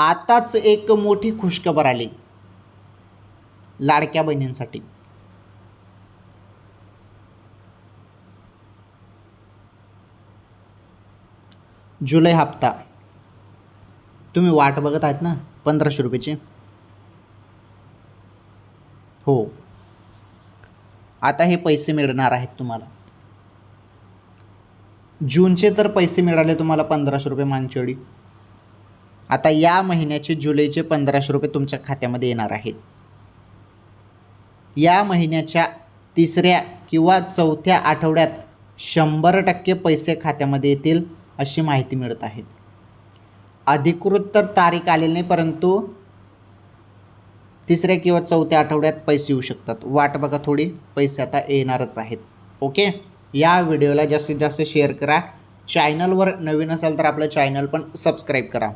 आताच एक मोठी खुशखबर आली. लाडक्या बहिणींसाठी. जुलै हप्ता. तुम्ही वाट बघत आहेत ना? पंधराशे रुपयाची. हो. आता हे पैसे मिळणार आहेत तुम्हाला. जूनचे तर पैसे मिळाले तुम्हाला पंधराशे रुपये मागच्या आता या महिन्याचे जुलैचे पंधराशे रुपये तुमच्या खात्यामध्ये येणार आहेत. या महिन्याच्या तिसऱ्या किंवा चौथ्या आठवड्यात शंभर टक्के पैसे खात्यामध्ये येतील अशी माहिती मिळत आहे. अधिकृत तर तारीख आलेली नाही परंतु तिसऱ्या किंवा चौथ्या आठवड्यात पैसे येऊ शकतात. वाट बघा थोडी पैसे आता येणारच आहेत. ओके? या व्हिडिओला जास्तीत जास्त शेअर करा. चॅनलवर नवीन असाल तर आपलं चॅनल पण सबस्क्राईब करा.